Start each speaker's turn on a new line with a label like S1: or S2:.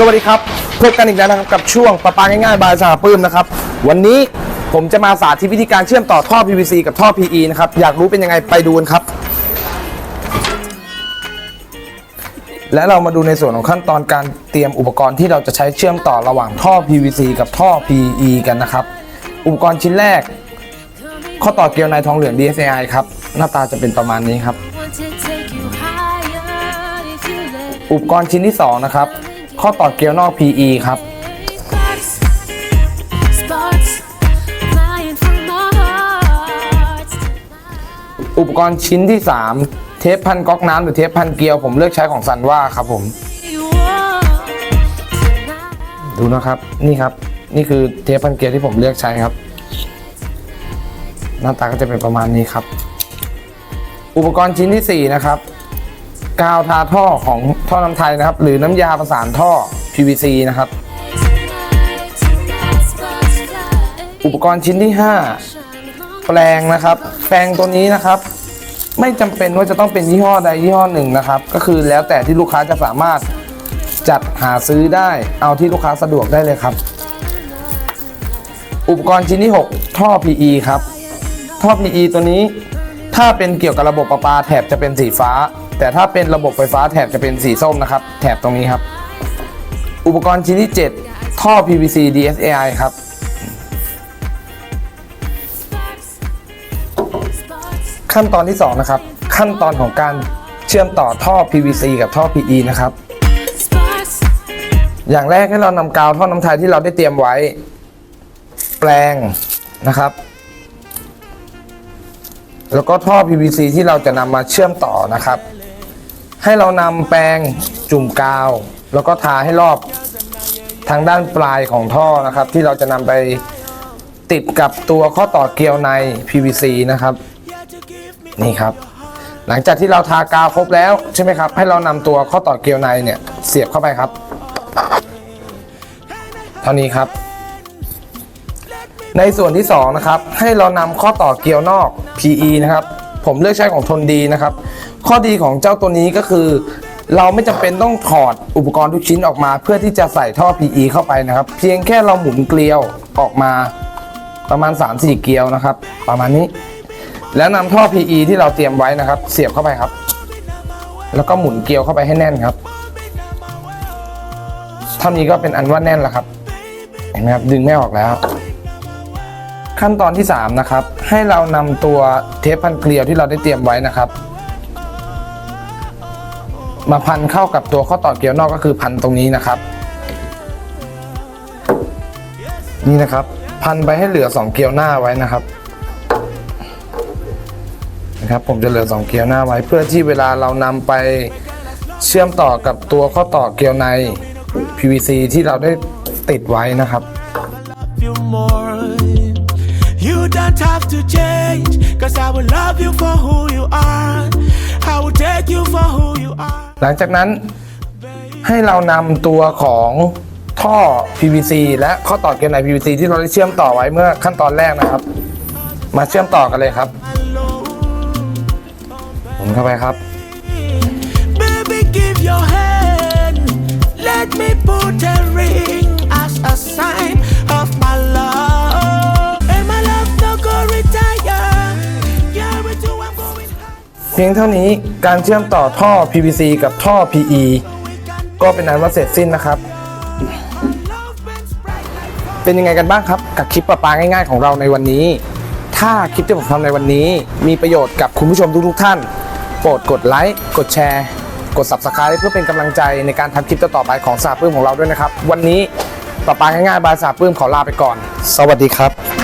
S1: สวัสดีครับพบกันอีกแล้วนะครับกับช่วงประปาง่ายๆบายสาปื้มนะครับ วันนี้ผมจะมาสาธิตวิธีการเชื่อมต่อท่อ PVC กับท่อ PE นะครับ อยากรู้เป็นยังไงไปดูกันครับ และเรามาดูในส่วนของขั้นตอนการเตรียมอุปกรณ์ที่เราจะใช้เชื่อมต่อระหว่างท่อ PVC กับท่อ PE กันนะครับ อุปกรณ์ชิ้นแรก ข้อต่อเกลียวในทองเหลือง DSI ครับ หน้าตาจะเป็นประมาณนี้ครับ อุปกรณ์ชิ้นที่สองนะครับ ข้อต่อเกลียวนอก PE ครับ อุปกรณ์ชิ้นที่ 3 เทปพันก๊อกน้ำหรือเทปพันเกลียว ผมเลือกใช้ของซันว่าครับผม ดูนะครับนี่ครับ นี่คือเทปพันเกลียวที่ผมเลือกใช้ครับ หน้าตาก็จะเป็นประมาณนี้ครับ อุปกรณ์ชิ้นที่ 4 นะครับ กาวทาท่อของท่อน้ำไทยนะครับ หรือน้ำยาประสานท่อ PVC นะครับ อุปกรณ์ชิ้นที่ 5 แปลงนะครับ แปลงตัวนี้นะครับ ไม่จำเป็นว่าจะต้องเป็นยี่ห้อใดยี่ห้อหนึ่งนะครับ ก็คือแล้วแต่ที่ลูกค้าจะสามารถจัดหาซื้อได้เอาที่ลูกค้าสะดวกได้เลยครับ อุปกรณ์ชิ้นที่ 6 ท่อ PE ครับ ท่อ PE ตัวนี้ถ้าเป็นเกี่ยวกับระบบประปาแถบจะเป็นสีฟ้า แต่ถ้าเป็นระบบไฟฟ้าแถบจะเป็นสีส้มนะครับ แถบตรงนี้ครับ อุปกรณ์ชิ้นที่ 7 ท่อ PVC DSAI ครับ ขั้นตอนที่ 2 นะครับ ขั้นตอนของการเชื่อมต่อท่อ PVC กับท่อ PE นะครับ อย่างแรกให้เรานำกาวท่อน้ำไทยที่เราได้เตรียมไว้ แปลงนะครับแล้วก็ท่อ PVC ที่เราจะนำมาเชื่อมต่อนะครับ ให้เรานำแปรงจุ่มกาว แล้วก็ทาให้รอบทางด้านปลายของท่อนะครับ ที่เราจะนำไปติดกับตัวข้อต่อเกลียวใน PVC นะครับ นี่ครับ หลังจากที่เราทากาวครบแล้วใช่ไหมครับ ให้เรานำตัวข้อต่อเกลียวในเนี่ยเสียบเข้าไปครับ เท่านี้ครับในส่วนที่ 2 นะครับ ให้เรานำข้อต่อเกลียวนอก PE นะครับ ผมเลือกใช้ของทนดีนะครับ ข้อดีของเจ้าตัวนี้ก็คือ เราไม่จำเป็นต้องถอดอุปกรณ์ทุกชิ้นออกมา เพื่อที่จะใส่ท่อ PE เข้าไปนะครับ เพียงแค่เราหมุนเกลียวออกมาประมาณ 3-4 เกลียวนะครับ ประมาณนี้ แล้วนำท่อ PE ที่เราเตรียมไว้นะครับ เสียบเข้าไปครับ แล้วก็หมุนเกลียวเข้าไปให้แน่นครับเท่านี้ก็เป็นอันว่าแน่นแล้วครับ เห็นไหมครับดึงไม่ออกแล้ว ขั้นตอนที่ 3 นะครับ ให้เรานำตัวเทปพันเกลียวที่เราได้เตรียมไว้นะครับ มาพันเข้ากับตัวข้อต่อเกลียวนอกก็คือพันตรงนี้นะครับ นี่นะครับ พันไปให้เหลือ 2 เกลียวหน้าไว้นะครับนะครับ ผมจะเหลือ 2 เกลียวหน้าไว้ เพื่อที่เวลาเรานำไปเชื่อมต่อกับตัวข้อต่อเกลียวใน PVC ที่เราได้ติดไว้นะครับ
S2: you more. You don't have to change, cause I will love you for who you are. I will take you for who you are.
S1: หลังจากนั้นให้เรานำตัวของท่อ PVC และข้อต่อเกลียวใน PVC ที่เราได้เชื่อมต่อไว้เมื่อขั้นตอนแรกนะครับ มาเชื่อมต่อกันเลยครับหมุนเข้าไปครับ
S2: Baby, give your hand. Let me put a ring
S1: พียงเท่านี้การเชื่อมต่อท่อ PVC กับท่อ PE ก็เป็นอันว่าเสร็จสิ้นนะครับ เป็นยังไงกันบ้างครับกับคลิปประปาง่าย ๆ ของเราในวันนี้ ถ้าคลิปที่ผมทำในวันนี้ มีประโยชน์กับคุณผู้ชมทุกๆท่าน โปรดกดไลค์กดแชร์ กด Subscribe เพื่อเป็นกำลังใจในการทำคลิปต่อๆไปของสาปื้มของเราด้วยนะครับ วันนี้ประปาง่ายๆบายสาปื้มขอลาไปก่อน สวัสดีครับ